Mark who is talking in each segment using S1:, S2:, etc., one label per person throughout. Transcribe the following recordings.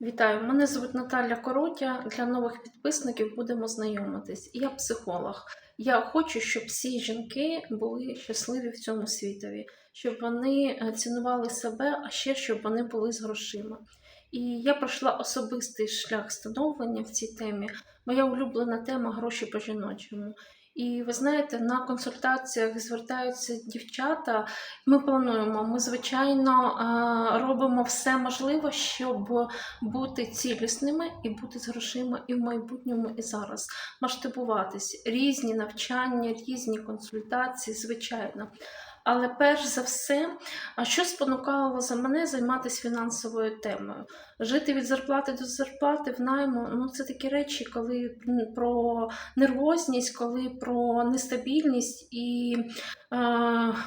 S1: Вітаю, мене звуть Наталя Коротя. Для нових підписників будемо знайомитись. Я психолог. Я хочу, щоб всі жінки були щасливі в цьому світові, щоб вони е, цінували себе, а ще щоб вони були з грошима. І я пройшла особистий шлях становлення в цій темі. Моя улюблена тема гроші по жіночому. І ви знаєте, на консультаціях звертаються дівчата. Ми плануємо, ми звичайно робимо все можливе, щоб бути цілісними і бути з грошима і в майбутньому, і зараз. Масштабуватись, різні навчання, різні консультації, звичайно. Але перш за все, що спонукало за мене займатися фінансовою темою? Жити від зарплати до зарплати в найму ну це такі речі, коли про нервозність, коли про нестабільність і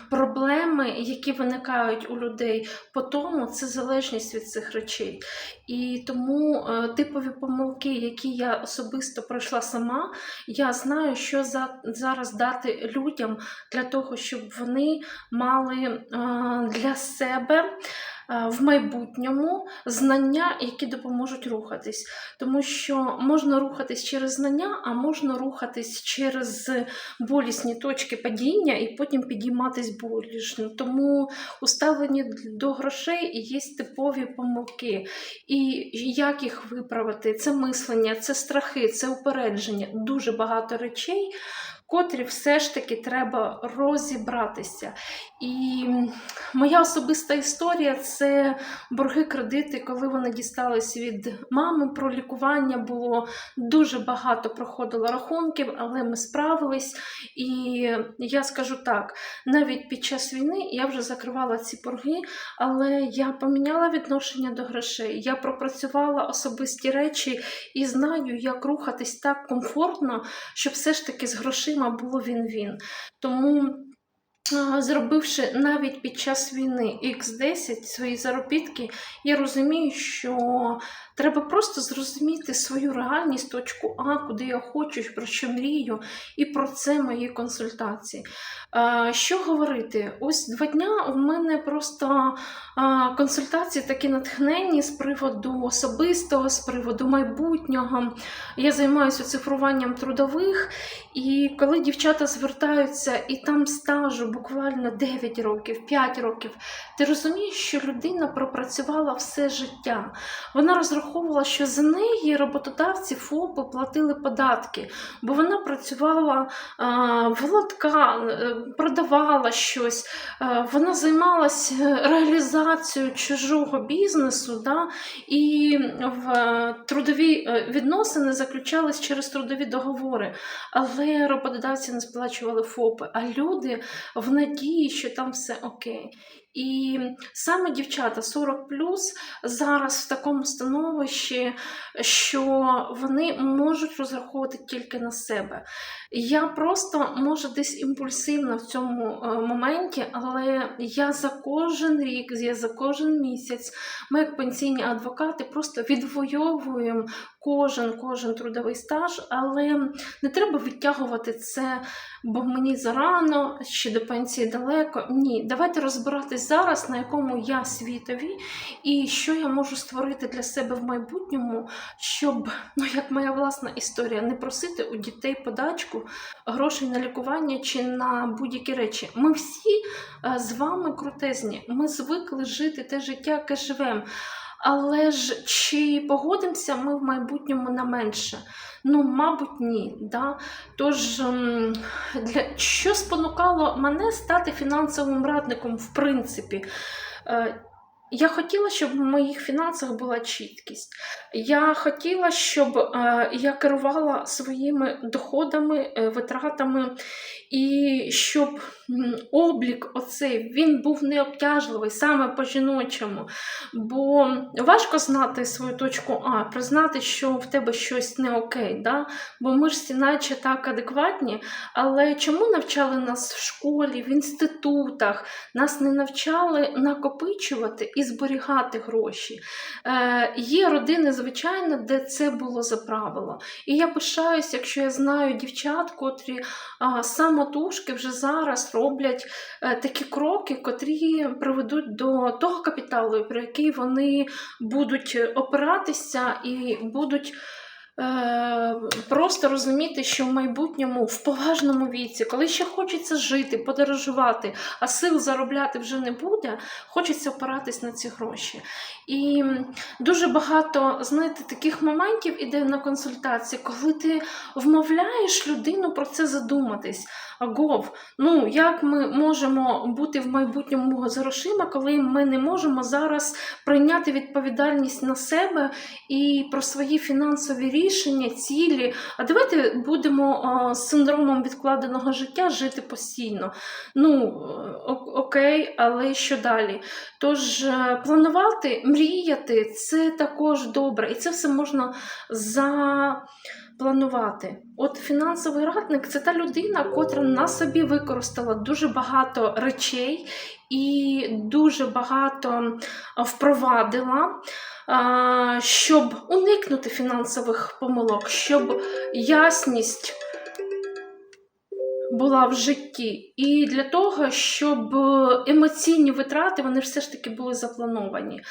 S1: проблеми, які виникають у людей по тому, це залежність від цих речей. І тому е, типові помилки, які я особисто пройшла сама, я знаю, що за, зараз дати людям для того, щоб вони мали е, для себе е, в майбутньому знання, які допоможуть рухатись. Тому що можна рухатись через знання, а можна рухатись через болісні точки падіння і потім підійматись болішно. Тому у ставленні до грошей є типові помилки. І як їх виправити? Це мислення, це страхи, це упередження, дуже багато речей. Котрі все ж таки треба розібратися. І моя особиста історія це борги кредити, коли вони дістались від мами. Про лікування було дуже багато проходило рахунків, але ми справились. І я скажу так: навіть під час війни я вже закривала ці борги, але я поміняла відношення до грошей. Я пропрацювала особисті речі і знаю, як рухатись так комфортно, щоб все ж таки з грошима було він-він. Тому. Зробивши навіть під час війни X10 свої заробітки, я розумію, що треба просто зрозуміти свою реальність, точку А, куди я хочу, про що мрію, і про це мої консультації. Що говорити? Ось два дня в мене просто консультації такі натхненні з приводу особистого, з приводу майбутнього. Я займаюся цифруванням трудових, і коли дівчата звертаються, і там стажу буквально 9 років, 5 років, ти розумієш, що людина пропрацювала все життя. Вона розраховувала, що за неї роботодавці ФОПи платили податки, бо вона працювала а, володка, е, продавала щось, е, вона займалася реалізацією чужого бізнесу, да, і в трудові е, відносини заключались через трудові договори. Але роботодавці не сплачували ФОПи, а люди в надії, що там все окей. І саме дівчата 40 зараз в такому становищі, що вони можуть розраховувати тільки на себе. Я просто може десь імпульсивна в цьому е, моменті, але я за кожен рік, я за кожен місяць, ми як пенсійні адвокати просто відвоюємо кожен кожен трудовий стаж, але не треба відтягувати це, бо мені зарано, ще до пенсії далеко. Ні, давайте розбиратись зараз, на якому я світові, і що я можу створити для себе в майбутньому, щоб, ну як моя власна історія, не просити у дітей подачку грошей на лікування чи на будь-які речі. Ми всі е, з вами крутезні. Ми звикли жити те життя, яке живемо. Але ж чи погодимося ми в майбутньому на менше? Ну, мабуть, ні. Да? Тож, ем, для... що спонукало мене стати фінансовим радником, в принципі? Я хотіла, щоб в моїх фінансах була чіткість. Я хотіла, щоб е, я керувала своїми доходами, е, витратами, і щоб облік оцей він був необтяжливий саме по жіночому. Бо важко знати свою точку А, признати, що в тебе щось не окей. Да? Бо ми ж всі наче так адекватні. Але чому навчали нас в школі, в інститутах? Нас не навчали накопичувати і зберігати гроші. Е, Є родини, звичайно, де це було за правило. І я пишаюся, якщо я знаю дівчат, котрі е, самотужки вже зараз роблять е, такі кроки, котрі приведуть до того капіталу, про який вони будуть опиратися і будуть. Е, Просто розуміти, що в майбутньому, в поважному віці, коли ще хочеться жити, подорожувати, а сил заробляти вже не буде, хочеться опиратись на ці гроші. І дуже багато, знаєте, таких моментів іде на консультації, коли ти вмовляєш людину про це задуматись. Агов, ну як ми можемо бути в майбутньому грошима, коли ми не можемо зараз прийняти відповідальність на себе і про свої фінансові рішення, цілі. А давайте будемо з синдромом відкладеного життя жити постійно. Ну, окей, але що далі? Тож е, планувати, мріяти це також добре, і це все можна запланувати. От фінансовий радник це та людина, котра на собі використала дуже багато речей і дуже багато впровадила, щоб уникнути фінансових помилок, щоб ясність була в житті, і для того, щоб е, емоційні витрати вони все ж таки були заплановані.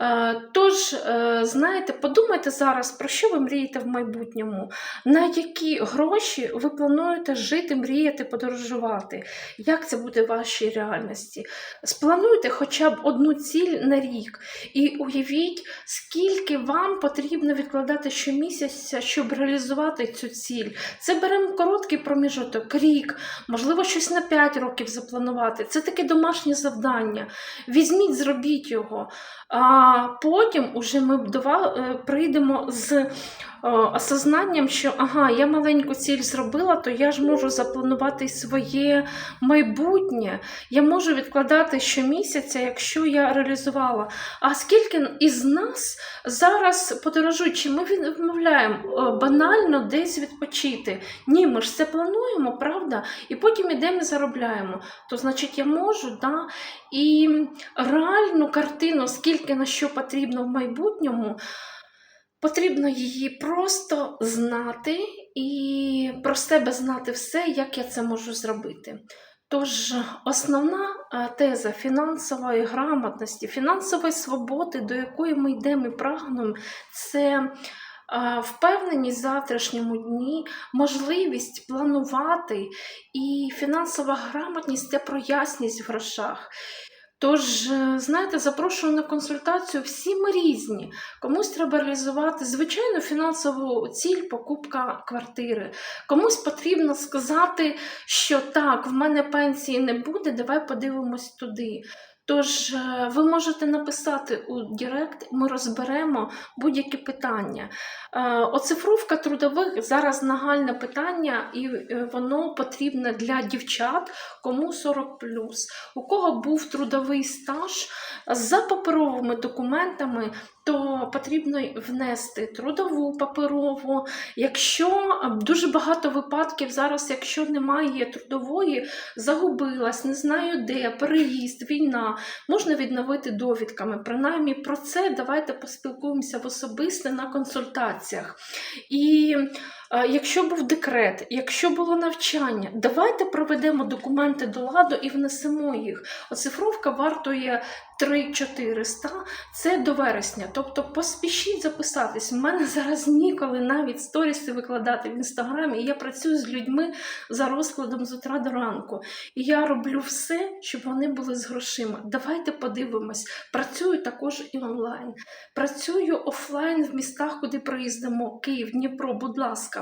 S1: Е, Тож, е, знаєте, подумайте зараз, про що ви мрієте в майбутньому, на які гроші ви плануєте жити, мріяти, подорожувати, як це буде в вашій реальності. Сплануйте хоча б одну ціль на рік і уявіть, скільки вам потрібно відкладати щомісяця, щоб реалізувати цю ціль. Це беремо короткий проміжок, рік, можливо, щось на 5 років запланувати. Це таке домашнє завдання. Візьміть, зробіть його. А потім уже ми е, прийдемо з осознанням, що ага, я маленьку ціль зробила, то я ж можу запланувати своє майбутнє. Я можу відкладати щомісяця, якщо я реалізувала. А скільки із нас зараз подорожуючи, ми відмовляємо е, банально десь відпочити. Ні, ми ж це плануємо, правда? І потім ідемо і заробляємо. То значить, я можу, да? І реальну картину, скільки на що потрібно в майбутньому, потрібно її просто знати і про себе знати все, як я це можу зробити. Тож основна е, теза фінансової грамотності, фінансової свободи, до якої ми йдемо і прагнемо, це е, впевненість в завтрашньому дні, можливість планувати і фінансова грамотність це про ясність в грошах. Тож, е, знаєте, запрошую на консультацію. Всі ми різні. Комусь треба реалізувати звичайну фінансову ціль покупка квартири. Комусь потрібно сказати, що так, в мене пенсії не буде, давай подивимось туди. Тож е, ви можете написати у Директ, ми розберемо будь-які питання. Е, Оцифровка трудових зараз нагальне питання, і е, воно потрібне для дівчат, кому 40 у кого був трудовий стаж за паперовими документами, то потрібно внести трудову паперову. Якщо дуже багато випадків зараз, якщо немає трудової, загубилась, не знаю де, переїзд, війна, можна відновити довідками. Принаймні про це давайте поспілкуємося в особисте на консультаціях. І якщо був декрет, якщо було навчання, давайте проведемо документи до ладу і внесемо їх. Оцифровка вартує 3400, це до вересня. Тобто поспішіть записатись. У мене зараз ніколи навіть сторіси викладати в інстаграмі. Я працюю з людьми за розкладом з утра до ранку. І я роблю все, щоб вони були з грошима. Давайте подивимось. Працюю також і онлайн. Працюю офлайн в містах, куди приїздимо. Київ, Дніпро, будь ласка.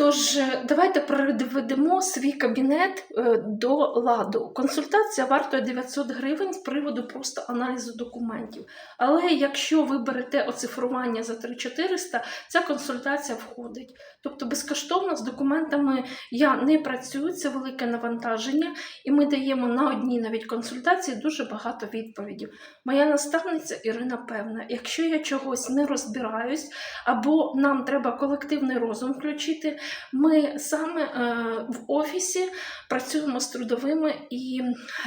S1: Тож е, давайте приведемо свій кабінет е, до ладу. Консультація вартує 900 гривень з приводу просто аналізу документів. Але якщо ви берете оцифрування за 3400, ця консультація входить. Тобто безкоштовно з документами я не працюю, це велике навантаження, і ми даємо на одній навіть консультації дуже багато відповідей. Моя наставниця Ірина певна, якщо я чогось не розбираюсь, або нам треба колективний розум включити, Ми саме е, в офісі працюємо з трудовими і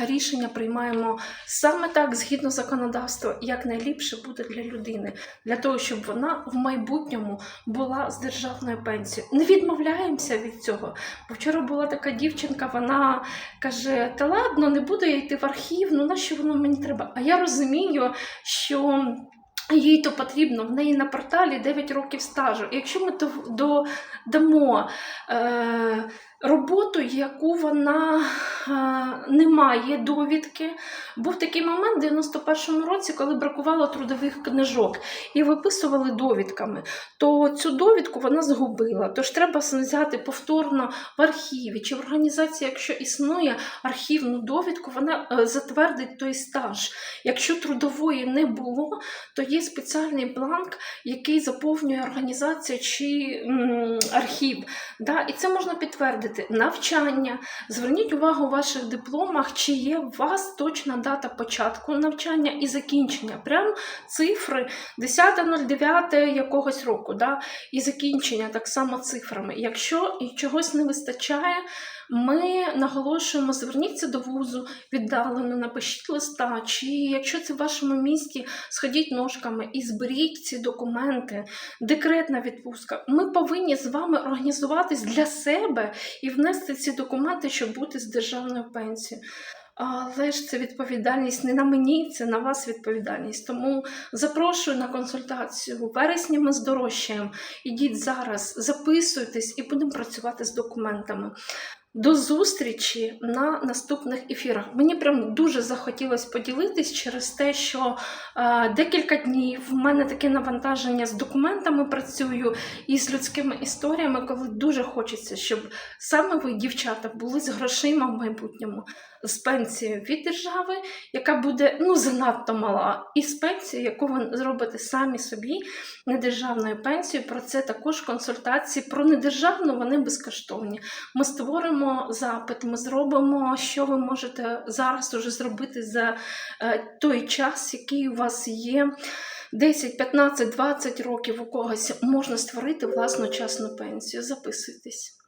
S1: рішення приймаємо саме так, згідно законодавства, як найліпше буде для людини, для того, щоб вона в майбутньому була з державною пенсією. Не відмовляємося від цього. Бо вчора була така дівчинка, вона каже: Та ладно, не буду я йти в архів, ну нащо воно мені треба? А я розумію, що. Їй то потрібно, в неї на порталі 9 років стажу. Якщо ми то до, дамо е, роботу, яку вона не має довідки, був такий момент в 91-му році, коли бракувало трудових книжок і виписували довідками, то цю довідку вона згубила. Тож треба взяти повторно в архіві чи в організації, якщо існує архівну довідку, вона е, затвердить той стаж. Якщо трудової не було, то є спеціальний бланк, який заповнює організація чи архів. Да? І це можна підтвердити. Навчання. Зверніть увагу у ваших дипломах, чи є у вас точна дата початку навчання і закінчення. Прям цифри 10.09 якогось року. Да? І закінчення так само цифрами. Якщо і чогось не вистачає, ми наголошуємо, зверніться до вузу віддалено, напишіть листа, чи якщо це в вашому місті, сходіть ножками і зберіть ці документи, декретна відпустка. Ми повинні з вами організуватись для себе і внести ці документи, щоб бути з державною пенсією. Але ж це відповідальність не на мені, це на вас відповідальність. Тому запрошую на консультацію. У вересні ми здорожчаємо. Ідіть зараз, записуйтесь і будемо працювати з документами. До зустрічі на наступних ефірах. Мені прям дуже захотілося поділитись через те, що е, декілька днів в мене таке навантаження з документами працюю і з людськими історіями, коли дуже хочеться, щоб саме ви, дівчата, були з грошима в майбутньому, з пенсією від держави, яка буде ну занадто мала, і з пенсією, яку ви зробите самі собі недержавною пенсією. Про це також консультації. Про недержавну вони безкоштовні. Ми створимо запит, ми зробимо, що ви можете зараз уже зробити за е, той час, який у вас є. 10, 15, 20 років у когось можна створити власну частну пенсію. Записуйтесь.